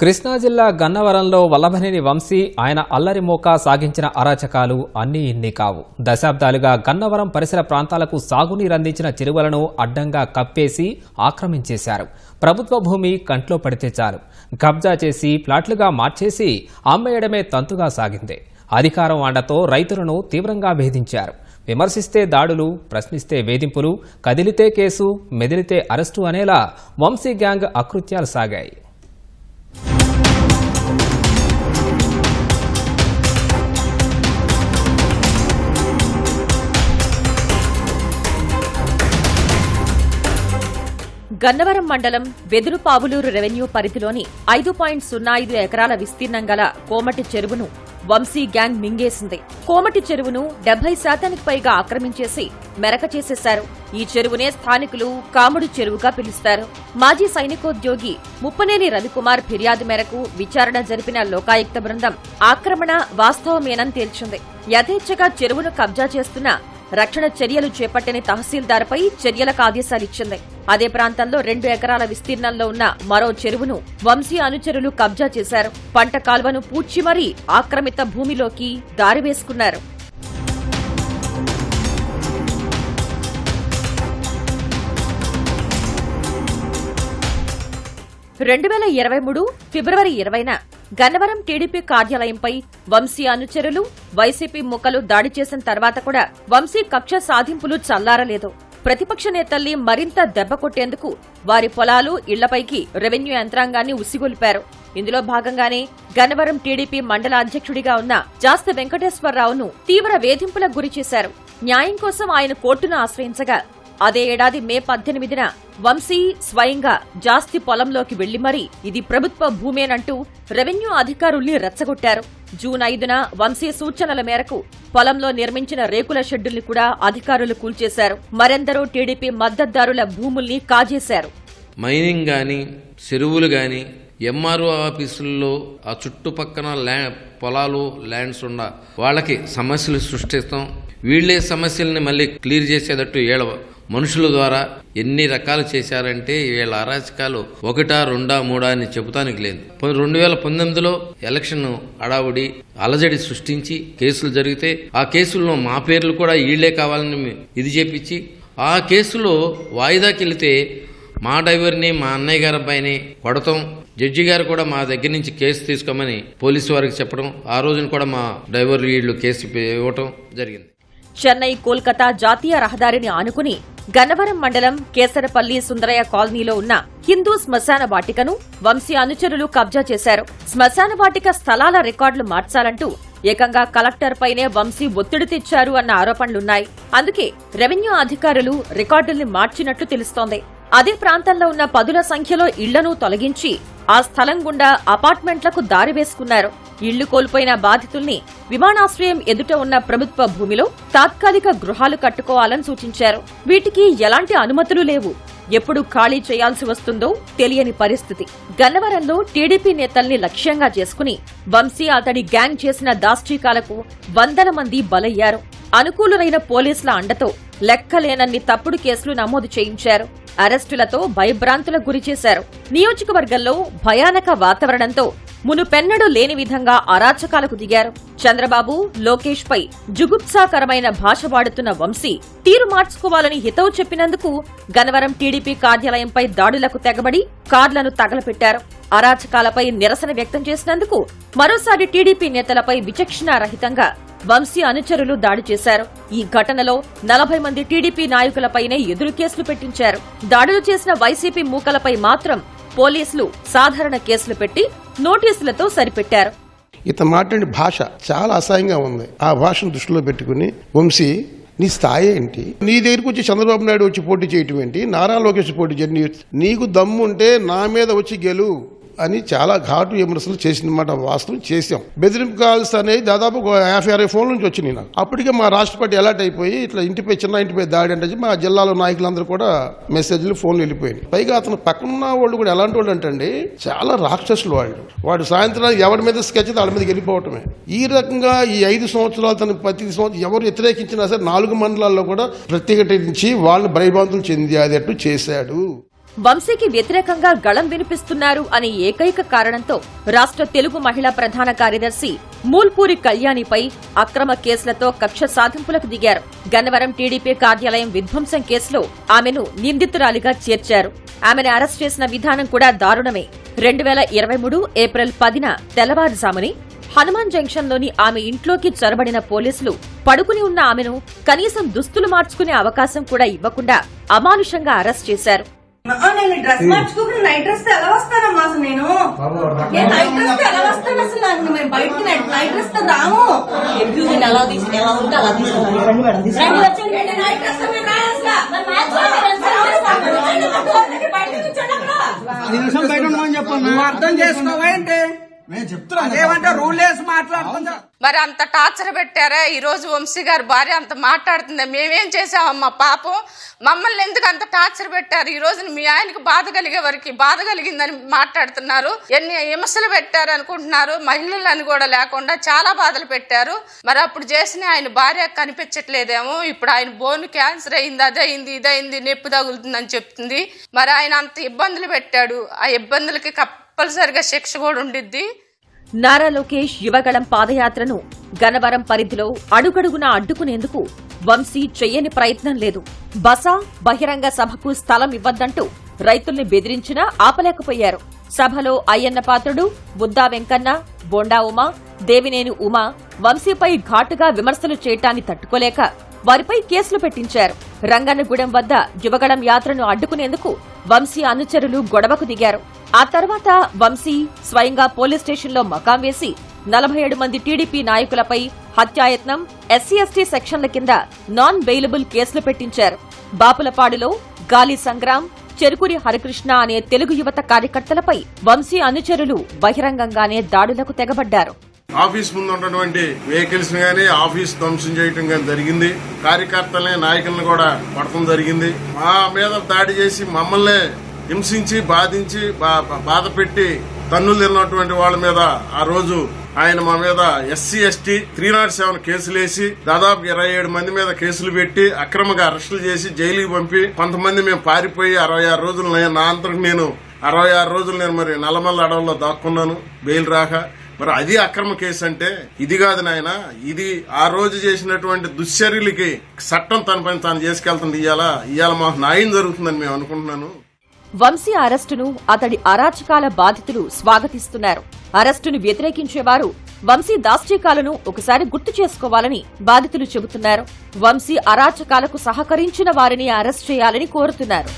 కృష్ణా జిల్లా గన్నవరంలో వల్లభనేని వంశీ ఆయన అల్లరి మోక సాగించిన అరాచకాలు అన్నీ ఇన్ని కావు. దశాబ్దాలుగా గన్నవరం పరిసర ప్రాంతాలకు సాగునీరు అందించిన చెరువులను అడ్డంగా కప్పేసి ఆక్రమించేశారు. ప్రభుత్వ భూమి కంట్లో పడితే చాలు. కబ్జా చేసి ప్లాట్లుగా మార్చేసి అమ్మేయడమే తంతుగా సాగింది. అధికారం అండతో రైతులను తీవ్రంగా వేధించారు. విమర్శిస్తే దాడులు ప్రశ్నిస్తే వేధింపులు కదిలితే కేసు మెదిలితే అరెస్టు అనేలా వంశీ గ్యాంగ్ అకృత్యాలు సాగాయి. గన్నవరం మండలం వెదురుపావులూరు రెవెన్యూ పరిధిలోని ఐదు పాయింట్ సున్నా ఐదు ఎకరాల విస్తీర్ణం గల కోమటి చెరువును వంశీ గ్యాంగ్ మింగేసింది. కోమటి చెరువును డెబ్బై శాతానికి పైగా ఆక్రమించేసి మెరక చేసేశారు. ఈ చెరువునే స్థానికులు కాముడు చెరువుగా పిలుస్తారు. మాజీ సైనికోద్యోగి ముప్పనేని రవికుమార్ ఫిర్యాదు మేరకు విచారణ జరిపిన లోకాయుక్త బృందం ఆక్రమణ వాస్తవమేనని తేల్చింది. యథేచ్ఛగా చెరువును కబ్జా చేస్తున్న రక్షణ చర్యలు చేపట్టని తహసీల్దార్పై చర్యలకు ఆదేశాలిచ్చింది. అదే ప్రాంతంలో రెండు ఎకరాల విస్తీర్ణంలో ఉన్న మరో చెరువును వంశీ అనుచరులు కబ్జా చేశారు. పంట కాల్వను పూడ్చి మరీ ఆక్రమిత భూమిలోకి దారి వేసుకున్నారు. రెండు వేల ఇరవై మూడు ఫిబ్రవరి ఇరవైన గన్నవరం టీడీపీ కార్యాలయంపై వంశీ అనుచరులు వైసీపీ ముక్కలు దాడి చేసిన తర్వాత కూడా వంశీ కక్ష సాధింపులు చల్లారలేదు. ప్రతిపక్ష నేతల్ని మరింత దెబ్బ కొట్టేందుకు వారి పొలాలు ఇళ్ళపైకి రెవెన్యూ యంత్రాంగాన్ని ఉసిగొల్పారు. ఇందులో భాగంగానే గన్నవరం టీడీపీ మండల అధ్యక్షుడిగా ఉన్న జాస్తి వెంకటేశ్వరరావును తీవ్ర వేధింపులకు గురిచేశారు. న్యాయం కోసం ఆయన కోర్టును ఆశ్రయించగా అదే ఏడాది మే పద్దెనిమిదిన వంశీ స్వయంగా జాస్తి పొలంలోకి వెళ్ళి మరీ ఇది ప్రభుత్వ భూమేనంటూ రెవెన్యూ అధికారుల్ని రెచ్చగొట్టారు. జూన్ ఐదున వంశీ సూచనల మేరకు పొలంలో నిర్మించిన రేకుల షెడ్డుల్ని కూడా అధికారులు కూల్చేశారు. మరెందరో టీడీపీ మద్దతుదారుల భూముల్ని కాజేశారు. మైనింగ్ కానీ చెరువులు కానీ ఎంఆర్ఓ ఆఫీసుల్లో ఆ చుట్టుపక్కన ల్యాండ్ పొలాలు ల్యాండ్స్ ఉన్న వాళ్ళకి సమస్యలు సృష్టిస్తాం. వీళ్ళే సమస్యల్ని మళ్ళీ క్లియర్ చేసేటట్టు ఏడవ మనుషుల ద్వారా ఎన్ని రకాలు చేశారంటే వీళ్ళ అరాచకాలు ఒకటా రెండా మూడా అని చెబుతానికి లేదు. రెండు వేల పంతొమ్మిదిలో ఎలక్షన్ అడావుడి అలజడి సృష్టించి కేసులు జరిగితే ఆ కేసుల్లో మా పేర్లు కూడా వీళ్ళే కావాలని ఇది చేపించి ఆ కేసులో వాయిదాకి వెళితే మా డ్రైవర్ని మా అన్నయ్య గారి అబ్బాయిని కొడతాం. జడ్జి గారు కూడా మా దగ్గర నుంచి కేసు తీసుకోమని పోలీసు వారికి చెప్పడం. ఆ రోజున కూడా మా డ్రైవర్ వీళ్ళు కేసు ఇవ్వటం జరిగింది. చెన్నై కోల్కతా జాతీయ రహదారిని ఆనుకుని గన్నవరం మండలం కేసరపల్లి సుందరయ్య కాలనీలో ఉన్న హిందూ శ్మశాన వాటికను వంశీ అనుచరులు కబ్జా చేశారు. శ్మశాన వాటిక స్థలాల రికార్డులు మార్చాలంటూ ఏకంగా కలెక్టర్ పైనే వంశీ ఒత్తిడి తెచ్చారు అన్న ఆరోపణలున్నాయి. అందుకే రెవెన్యూ అధికారులు రికార్డుల్ని మార్చినట్లు తెలుస్తోంది. అదే ప్రాంతంలో ఉన్న పదుల సంఖ్యలో ఇళ్ళను తొలగించి ఆ స్థలం గుండా అపార్ట్మెంట్లకు దారి వేసుకున్నారు. ఇళ్ళు కోల్పోయిన బాధితుల్ని విమానాశ్రయం ఎదుట ఉన్న ప్రభుత్వ భూమిలో తాత్కాలిక గృహాలు కట్టుకోవాలని సూచించారు. వీటికి ఎలాంటి అనుమతులు లేవు. ఎప్పుడు ఖాళీ చేయాల్సి వస్తుందో తెలియని పరిస్థితి. గన్నవరంలో టీడీపీ నేతల్ని లక్ష్యంగా చేసుకుని వంశీ అతడి గ్యాంగ్ చేసిన దాష్టీకాలకు వందల మంది బలయ్యారు. అనుకూలులైన పోలీసుల అండతో లెక్కలేనన్ని తప్పుడు కేసులు నమోదు చేయించారు. అరెస్టులతో భయభ్రాంతులకు గురిచేశారు నియోజకవర్గంలో భయానక వాతావరణంతో మునుపెన్నడూ లేని విధంగా అరాచకాలకు దిగారు. చంద్రబాబు లోకేష్ పై జుగుప్సాకరమైన భాష వాడుతున్న వంశీ తీరు మార్చుకోవాలని హితవు చెప్పినందుకు గనవరం టీడీపీ కార్యాలయంపై దాడులకు తెగబడి కార్లను తగలపెట్టారు. అరాచకాలపై నిరసన వ్యక్తం చేసినందుకు మరోసారి టీడీపీ నేతలపై విచక్షణారహితంగా వంశీ అనుచరులు దాడి చేశారు. ఈ ఘటనలో నలభై మంది టీడీపీ నాయకులపైనే ఎదురు కేసులు పెట్టించారు. దాడులు చేసిన వైసీపీ మూకలపై మాత్రం పోలీసులు సాధారణ కేసులు పెట్టి నోటీసులతో సరిపెట్టారు. ఇతను మాట్లాడే భాష చాలా అసహ్యంగా ఉంది. ఆ భాషను దృష్టిలో పెట్టుకుని వంశీ నీ స్థాయి ఏంటి? నీ దగ్గరికి వచ్చి చంద్రబాబు నాయుడు వచ్చి పోటీ చేయటం ఏంటి? నారా లోకేష్ పోటీ చేయడం. నీకు దమ్ముంటే నా మీద వచ్చి గెలు. అని చాలా ఘాటు విమర్శలు చేసిందన్నమాట వాస్తవం చేసాం బెదిరింపు కాల్స్ అనేది దాదాపు ఒక యాభై అరవై ఫోన్ల నుంచి వచ్చినాయి నాకు. అప్పటికే మా రాష్ట్రపతి అలర్ట్ అయిపోయి ఇట్లా ఇంటిపై చిన్న ఇంటిపై దాడి అంటే మా జిల్లాలో నాయకులందరూ కూడా మెసేజ్లు ఫోన్లు వెళ్ళిపోయినాయి. పైగా అతను పక్కన వాళ్ళు కూడా ఎలాంటి వాళ్ళు అంటే చాలా రాక్షసులు వాళ్ళు. వాడు సాయంత్రం ఎవరి మీద స్కెచ్ వాళ్ళ మీద వెళ్ళిపోవటమే. ఈ రకంగా ఈ ఐదు సంవత్సరాలు తన ప్రతి సంవత్సరం ఎవరు వ్యతిరేకించినా సరే నాలుగు మండలాల్లో కూడా ప్రత్యేకటించి వాళ్ళని భయభ్రాంతులు చెంది అదేట్టు చేశాడు. వంశీకి వ్యతిరేకంగా గళం వినిపిస్తున్నారు అనే ఏకైక కారణంతో రాష్ట్ర తెలుగు మహిళా ప్రధాన కార్యదర్శి మూల్పూరి కళ్యాణిపై అక్రమ కేసులతో కక్ష సాధింపులకు దిగారు. గన్నవరం టీడీపీ కార్యాలయం విధ్వంసం కేసులో ఆమెను నిందితురాలిగా చేర్చారు. ఆమెను అరెస్ట్ చేసిన విధానం కూడా దారుణమే. రెండు వేల ఇరవై మూడు ఏప్రిల్ పదిన తెల్లవారుజాముని హనుమాన్ జంక్షన్లోని ఆమె ఇంట్లోకి చొరబడిన పోలీసులు పడుకుని ఉన్న ఆమెను కనీసం దుస్తులు మార్చుకునే అవకాశం కూడా ఇవ్వకుండా అమానుషంగా అరెస్ట్ చేశారు. నేను డ్రెస్ మార్చుకోకుండా నైట్ డ్రెస్తో ఎలా వస్తానమ్మా అసలు నేను? నేను నైట్ డ్రెస్తో ఎలా వస్తాను అసలు నాకు? మేము బయటకి నైట్ డ్రెస్తో రాము. ఎలా తీసి ఎలా ఉంటే అలా తీసుకున్నాను రండి మేడం తీసుకున్నాను నేను నైట్ డ్రెస్తో మేము రాము అసలు. బయటకి కూర్చోండి అక్కడ. నిమిషం బయట ఉండమని చెప్పన్నా. నువ్వు అర్థం చేసుకోవేంటి నేను చెప్తున్నా అదేమంటే రూల్ వేసి మాట్లాడుతున్నా. మరి అంత టార్చర్ పెట్టారా? ఈ రోజు వంశీ గారి భార్య అంత మాట్లాడుతుంది? మేమేం చేసామమ్మా? పాపం మమ్మల్ని ఎందుకు అంత టార్చర్ పెట్టారు? ఈ రోజు మీ ఆయనకు బాధ కలిగే వరకు బాధ కలిగిందని మాట్లాడుతున్నారు. ఎన్ని విమర్శలు పెట్టారు అనుకుంటున్నారు? మహిళలను కూడా లేకుండా చాలా బాధలు పెట్టారు. మరి అప్పుడు చేసిన ఆయన భార్య కనిపించట్లేదేమో. ఇప్పుడు ఆయన బోన్ క్యాన్సర్ అయింది అదే అయింది ఇది అయింది నొప్పి తగులుతుందని చెప్తుంది. మరి ఆయన అంత ఇబ్బందులు పెట్టాడు. ఆ ఇబ్బందులకి కంపల్సరిగా శిక్ష కూడా ఉండిద్ది. నారా లోకేష్ యువగళం పాదయాత్రను గనవరం పరిధిలో అడుగడుగున అడ్డుకునేందుకు వంశీ చెయ్యని ప్రయత్నం లేదు. బస బహిరంగ సభకు స్థలం ఇవ్వద్దంటూ రైతుల్ని బెదిరించినా ఆపలేకపోయారు. సభలో అయ్యన్న పాత్రుడు బుద్దా వెంకన్న బోండా ఉమా దేవినేని ఉమా వంశీపై ఘాటుగా విమర్శలు చేయటాన్ని తట్టుకోలేక వారిపై కేసులు పెట్టించారు. రంగన్నగూడెం వద్ద యువగళం యాత్రను అడ్డుకునేందుకు వంశీ అనుచరులు గొడవకు దిగారు. ఆ తర్వాత వంశీ స్వయంగా పోలీస్ స్టేషన్లో మకాం వేసి నలభై ఏడు మంది టీడీపీ నాయకులపై హత్యాయత్నం ఎస్సీ ఎస్టీ సెక్షన్ల కింద నాన్ బెయిలబుల్ కేసులు పెట్టించారు. బాపులపాడులో గాలి సంగ్రామ్ చెరుకురి హరికృష్ణ అనే తెలుగు యువత కార్యకర్తలపై వంశీ అనుచరులు బహిరంగంగానే దాడులకు తెగబడ్డారు. ఆఫీస్ ముందు ఉన్నటువంటి వెహికల్స్ గానీ ఆఫీస్ ధ్వంసం చేయటం కానీ జరిగింది. కార్యకర్తల్ని నాయకులను కూడా పడటం జరిగింది. మా మీద దాడి చేసి మమ్మల్ని హింసించి బాధించి బా- బాధ పెట్టి తన్నులు తిన్నటువంటి వాళ్ళ మీద ఆ రోజు ఆయన మా మీద SC ST three nought seven కేసులు వేసి దాదాపు ఇరవై ఏడు మంది మీద కేసులు పెట్టి అక్రమంగా అరెస్టులు చేసి జైలుకి పంపి కొంతమంది మేము పారిపోయి అరవై ఆరు రోజులు నా అంతకు నేను అరవై ఆరు రోజులు నేను మరి నల్లమల్ల అడవుల్లో దాక్కున్నాను బెయిల్ రాక. మరి అది అక్రమ కేసు అంటే ఇది కాదు నాయన. ఇది ఆ రోజు చేసినటువంటి దుశ్చర్యలకి చట్టం తన పని తాను చేసుకెళ్తుంది. ఇవాళ ఇవాళ మాకు న్యాయం జరుగుతుందని మేము అనుకుంటున్నాను. వంశీ అరెస్టును అతడి అరాచకాల బాధితులు స్వాగతిస్తున్నారు. అరెస్టును వ్యతిరేకించేవారు వంశీ దాష్టీకాలను ఒకసారి గుర్తు చేసుకోవాలని బాధితులు చెబుతున్నారు. వంశీ అరాచకాలకు సహకరించిన వారిని అరెస్ట్ చేయాలని కోరుతున్నారు.